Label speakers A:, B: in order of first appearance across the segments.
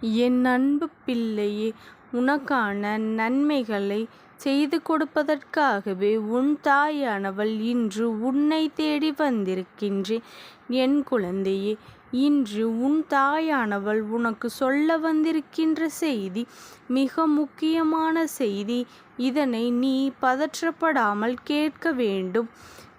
A: என் அன்பு பிள்ளையே உனக்கான நன்மைகளை செய்து கொடுப்பதற்காகவே உன் தாயானவள் இன்று உன்னை தேடி வந்திருக்கின்றேன் என் குழந்தையே. இன்று உன் தாயானவள் உனக்கு சொல்ல வந்திருக்கின்ற செய்தி மிக முக்கியமான செய்தி. இதனை நீ பதற்றப்படாமல் கேட்க வேண்டும்.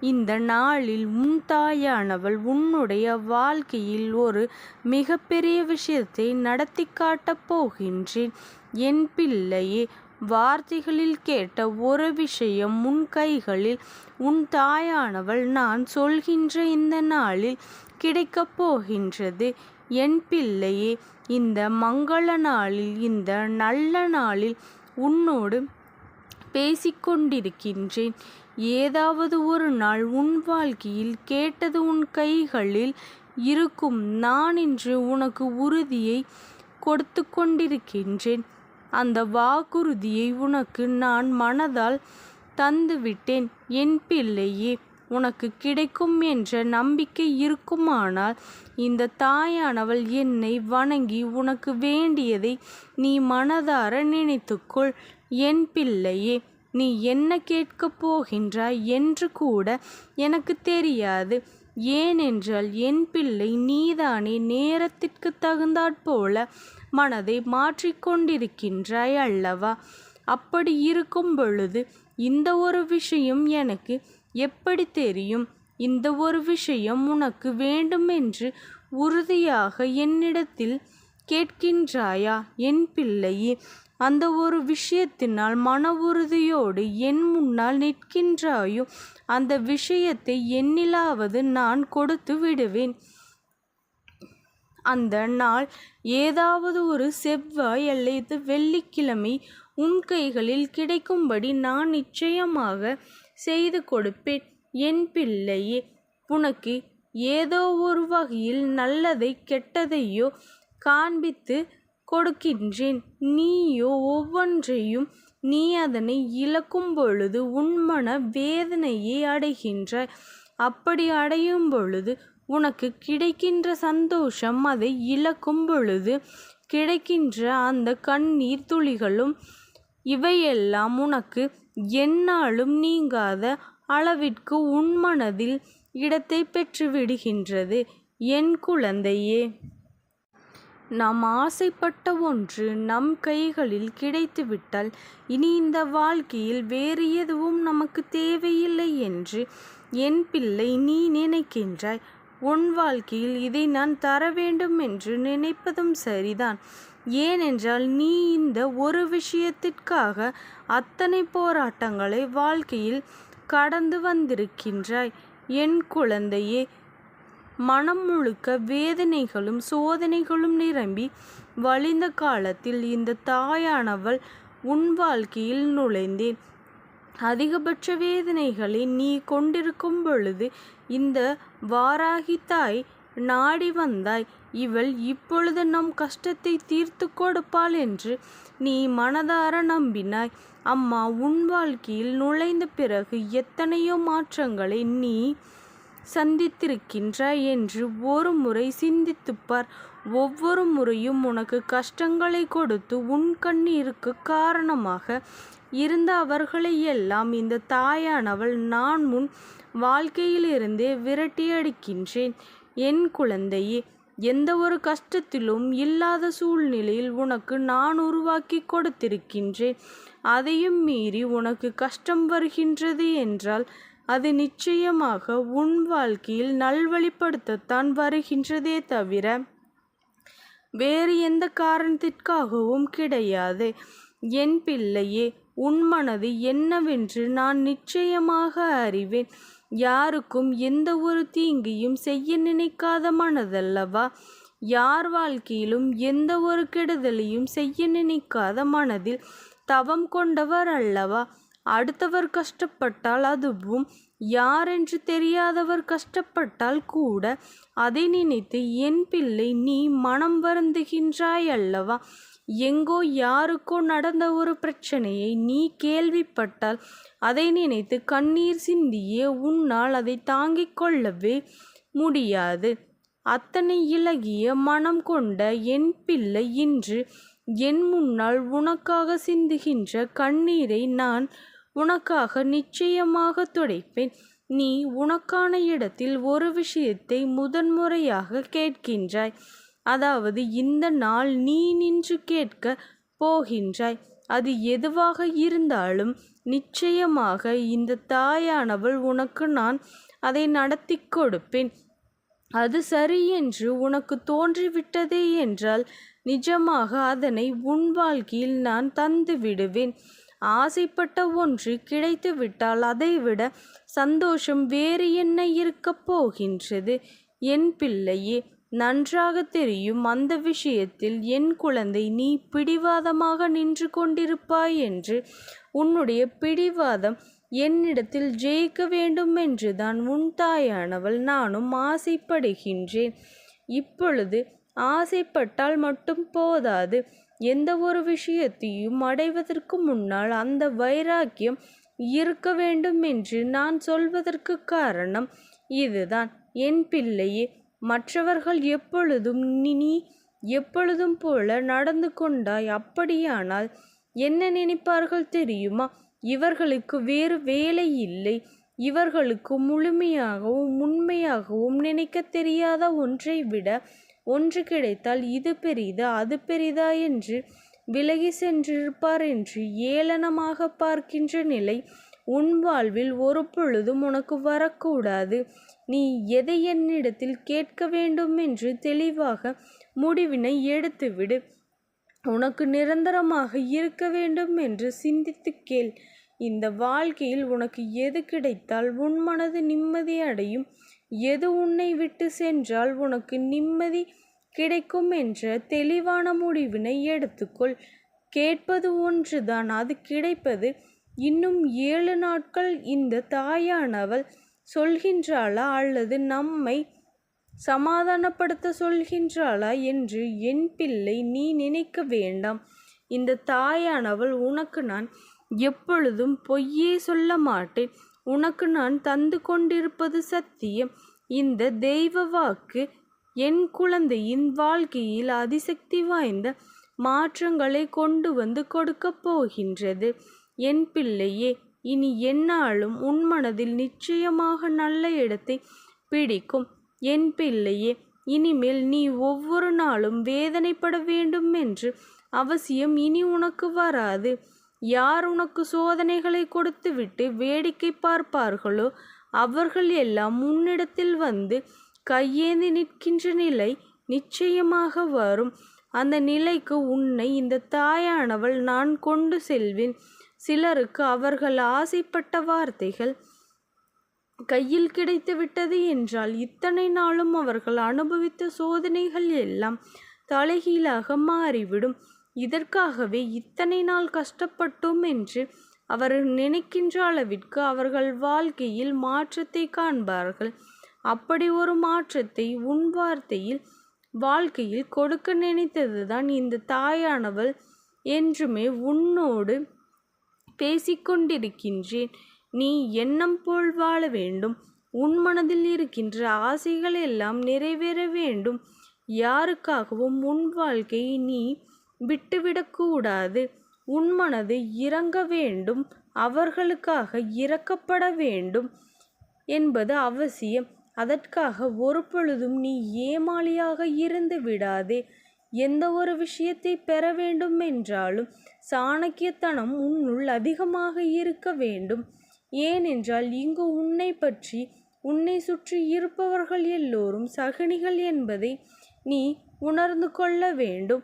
A: இந்த நாளில் உன் தாயானவள் உன்னுடைய வாழ்க்கையில் ஒரு மிகப்பெரிய விஷயத்தை நடத்தி காட்டப் போகின்றேன். என் பிள்ளையே வார்த்தைகளில் கேட்ட ஒரு விஷயம் உன் கைகளில் உன் தாயானவள் நான் சொல்கின்ற இந்த நாளில் கிடைக்கப் போகின்றது. என் பிள்ளையே இந்த மங்கள நாளில் இந்த நல்ல நாளில் உன்னோடு பேசிக்கொண்டிருக்கின்றேன் ஏதாவது ஒரு நாள் உன் வாழ்க்கையில் கேட்டது உன் கைகளில் இருக்கும். நான் இன்று உனக்கு உறுதியை கொடுத்து கொண்டிருக்கின்றேன். அந்த வாக்குறுதியை உனக்கு நான் மனதால் தந்துவிட்டேன். என் பிள்ளையே உனக்கு கிடைக்கும் என்ற நம்பிக்கை இருக்குமானால் இந்த தாயானவள் என்னை வணங்கி உனக்கு வேண்டியதை நீ மனதார நினைத்துக்கொள். என் பிள்ளையே நீ என்ன கேட்கப் போகின்றாய் என்று கூட எனக்கு தெரியாது. ஏனென்றால் என் பிள்ளை நீதானே நேரத்திற்கு தகுந்தாற்போல மனதை மாற்றிக்கொண்டிருக்கின்றாய் அல்லவா? அப்படி இருக்கும் பொழுது இந்த ஒரு விஷயம் எனக்கு எப்படி தெரியும்? இந்த ஒரு விஷயம் உனக்கு வேண்டுமென்று உறுதியாக என்னிடத்தில் கேட்கின்றாயா? என் பிள்ளையே அந்த ஒரு விஷயத்தினால் மன உறுதியோடு என் முன்னால் நிற்கின்றாயோ அந்த விஷயத்தை என்னிலாவது நான் கொடுத்து விடுவேன். அந்த நாள் ஏதாவது ஒரு செவ்வாய் அல்லது வெள்ளிக்கிழமை உன் கைகளில் கிடைக்கும்படி நான் நிச்சயமாக செய்து கொடுப்பேன். என் பிள்ளையே உனக்கு ஏதோ ஒரு வகையில் நல்லதை கெட்டதையோ காண்பித்து கொடுக்கின்றேன். நீயோ ஒவ்வொன்றையும் நீ அதனை இழக்கும் பொழுது உன்மன வேதனையை அடைகின்றாய். அப்படி அடையும் பொழுது உனக்கு கிடைக்கின்ற சந்தோஷம் அதை இழக்கும் பொழுது கிடைக்கின்ற அந்த கண்ணீர் துளிகளும் இவையெல்லாம் உனக்கு என்னாலும் நீங்காத அளவிற்கு உன் மனதில் பெற்றுவிடுகின்றது. என் குழந்தையே நாம் ஆசைப்பட்ட ஒன்று நம் கைகளில் கிடைத்துவிட்டால் இனி இந்த வாழ்க்கையில் வேறு எதுவும் நமக்கு தேவையில்லை என்று என் பிள்ளை நீ நினைக்கின்றாய். உன் வாழ்க்கையில் இதை நான் தர வேண்டும் என்று நினைப்பதும் சரிதான். ஏனென்றால் நீ இந்த ஒரு விஷயத்திற்காக அத்தனை போராட்டங்களை வாழ்க்கையில் கடந்து வந்திருக்கின்றாய். என் குழந்தையே மனம் முழுக்க வேதனைகளும் சோதனைகளும் நிரம்பி வழிந்த காலத்தில் இந்த தாயானவள் உன் வாழ்க்கையில் நுழைந்தேன். அதிகபட்ச வேதனைகளை நீ கொண்டிருக்கும் பொழுது இந்த வாராகி தாய் நாடி வந்தாய். இவள் இப்பொழுது நம் கஷ்டத்தை தீர்த்து கொடுப்பாள் என்று நீ மனதார நம்பினாய். அம்மா உன் வாழ்க்கையில் நுழைந்த பிறகு எத்தனையோ மாற்றங்களை நீ சந்தித்திருக்கின்றாய் என்று ஒரு முறை சிந்தித்துப்பார் ஒவ்வொரு முறையும் உனக்கு கஷ்டங்களை கொடுத்து உன் கண்ணீருக்கு காரணமாக இருந்த அவர்களையெல்லாம் இந்த தாயானவள் நான் உன் வாழ்க்கையிலிருந்தே விரட்டியடிக்கின்றேன். என் குழந்தையே எந்த ஒரு கஷ்டத்திலும் இல்லாத சூழ்நிலையில் உனக்கு நான் உருவாக்கி கொடுத்திருக்கின்றேன். அதையும் மீறி உனக்கு கஷ்டம் வருகின்றது என்றால் அது நிச்சயமாக உன் வாழ்க்கையில் நல்வழிப்படுத்தத்தான் வருகின்றதே தவிர வேறு எந்த காரணத்திற்காகவும் கிடையாது. என் பிள்ளையே உன் மனது என்னவென்று நான் நிச்சயமாக அறிவேன். யாருக்கும் எந்த ஒரு தீங்கையும் செய்ய நினைக்காத மனதல்லவா? யார் வாழ்க்கையிலும் எந்த ஒரு கெடுதலையும் செய்ய நினைக்காத மனதில் தவம் கொண்டவர் அல்லவா? அடுத்தவர் கஷ்டப்பட்டால் அதுவும் யாரென்று தெரியாதவர் கஷ்டப்பட்டால் கூட அதை நினைத்து என் பிள்ளை நீ மனம் வருந்துகின்றாய் அல்லவா? எங்கோ யாருக்கோ நடந்த ஒரு பிரச்சனையை நீ கேள்விப்பட்டால் அதை நினைத்து கண்ணீர் சிந்தியே உன்னால் அதை தாங்கிக் கொள்ளவே முடியாது. அத்தனை இலகிய மனம் கொண்ட என் பிள்ளை இன்று என் முன்னால் உனக்காக சிந்துகின்ற கண்ணீரை நான் உனக்காக நிச்சயமாக துடைப்பேன். நீ உனக்கான இடத்தில் ஒரு விஷயத்தை முதன்முறையாக கேட்கின்றாய். அதாவது இந்த நாள் நீ நின்று கேட்க போகின்றாய். அது எதுவாக இருந்தாலும் நிச்சயமாக இந்த தாயானவள் உனக்கு நான் அதை நடத்தி கொடுப்பேன். அது சரி என்று உனக்கு தோன்றிவிட்டதே என்றால் நிஜமாக அதனை உன் வாழ்க்கையில் நான் தந்து விடுவேன். ஆசைப்பட்ட ஒன்று கிடைத்துவிட்டால் அதைவிட சந்தோஷம் வேறு என்ன இருக்கப் போகின்றது? என் பிள்ளையே நன்றாக தெரியும் அந்த விஷயத்தில் என் குழந்தை நீ பிடிவாதமாக நின்று கொண்டிருப்பாய் என்று. உன்னுடைய பிடிவாதம் என்னிடத்தில் ஜெயிக்க வேண்டும் என்றுதான் உன் தாயானவள் நானும் ஆசைப்படுகின்றேன். இப்பொழுது ஆசைப்பட்டால் மட்டும் போதாது. எந்த ஒரு விஷயத்தையும் அடைவதற்கு முன்னால் அந்த வைராக்கியம் இருக்க வேண்டும் என்று நான் சொல்வதற்கு காரணம் இதுதான். என் பிள்ளையே மற்றவர்கள் எப்பொழுதும் நீ எப்பொழுதும் போல நடந்து கொண்டாய். அப்படியானால் என்ன நினைப்பார்கள் தெரியுமா? இவர்களுக்கு வேறு வேலை இல்லை. இவர்களுக்கு முழுமையாகவும் உண்மையாகவும் நினைக்க தெரியாத ஒன்றை விட ஒன்று கிடைத்தால் இது பெரிதா அது பெரிதா என்று விலகி சென்றிருப்பார் என்று ஏளனமாக பார்க்கின்ற நிலை உன் வாழ்வில் ஒரு பொழுதும் உனக்கு வரக்கூடாது. நீ எதை என்னிடத்தில் கேட்க வேண்டும் என்று தெளிவாக முடிவினை எடுத்துவிடு. உனக்கு நிரந்தரமாக இருக்க வேண்டும் என்று சிந்தித்து கேள். இந்த வாழ்க்கையில் உனக்கு எது கிடைத்தால் உன் மனது நிம்மதி அடையும். எது உன்னை விட்டு சென்றால் உனக்கு நிம்மதி கிடைக்கும் என்ற தெளிவான முடிவினை எடுத்துக்கொள். கேட்பது ஒன்றுதான் அது கிடைப்பது. இன்னும் ஏழு நாட்கள் இந்த தாயானவள் சொல்கின்றாளா அல்லது நம்மை சமாதானப்படுத்த சொல்கின்றாளா என்று என் பிள்ளை நீ நினைக்க வேண்டாம். இந்த தாயானவள் உனக்கு நான் எப்பொழுதும் பொய்யே சொல்ல மாட்டேன். உனக்கு நான் தந்து கொண்டிருப்பது சத்தியம். இந்த தெய்வ வாக்கு என் குழந்தையின் வாழ்க்கையில் அதிசக்தி வாய்ந்த மாற்றங்களை கொண்டு வந்து கொடுக்கப் போகின்றது. என் பிள்ளையே இனி என்னாலும் உன் மனதில் நிச்சயமாக நல்ல இடத்தை பிடிக்கும். என் பிள்ளையே இனிமேல் நீ ஒவ்வொரு நாளும் வேதனைப்பட வேண்டும் என்று அவசியம் இனி உனக்கு வராது. யார் உனக்கு சோதனைகளை கொடுத்துவிட்டு வேடிக்கை பார்ப்பார்களோ அவர்கள் எல்லாம் முன்னிடத்தில் வந்து கையேந்தி நிற்கின்ற நிலை நிச்சயமாக வரும். அந்த நிலைக்கு உன்னை இந்த தாயானவள் நான் கொண்டு செல்வேன். சிலருக்கு அவர்கள் ஆசைப்பட்ட வார்த்தைகள் கையில் கிடைத்து விட்டது என்றால் இத்தனை நாளும் அவர்கள் அனுபவித்த சோதனைகள் எல்லாம் தலைகீழாக மாறிவிடும். இதற்காகவே இத்தனை நாள் கஷ்டப்பட்டோம் என்று அவர்கள் நினைக்கின்ற அளவிற்கு அவர்கள் வாழ்க்கையில் மாற்றத்தை காண்பார்கள். அப்படி ஒரு மாற்றத்தை உன் வார்த்தையில் வாழ்க்கையில் கொடுக்க நினைத்ததுதான் இந்த தாயானவள் என்றுமே உன்னோடு பேசிக்கொண்டிருக்கின்றேன். நீ எண்ணம் போல் வாழ வேண்டும். உன் மனதில் இருக்கின்ற ஆசைகள் எல்லாம் நிறைவேற வேண்டும். யாருக்காகவும் உன் வாழ்க்கையை நீ விட்டுவிடக்கூடாது. உன்மனது இறங்க வேண்டும். அவர்களுக்காக இறக்கப்பட வேண்டும் என்பது அவசியம். அதற்காக ஒரு பொழுதும் நீ ஏமாளியாக இருந்து விடாதே. எந்த ஒரு விஷயத்தை பெற வேண்டும் என்றாலும் சாணக்கியத்தனம் உன்னுள் அதிகமாக இருக்க வேண்டும். ஏனென்றால் இங்கு உன்னை பற்றி உன்னை சுற்றி இருப்பவர்கள் எல்லோரும் சகுனிகள் என்பதை நீ உணர்ந்து கொள்ள வேண்டும்.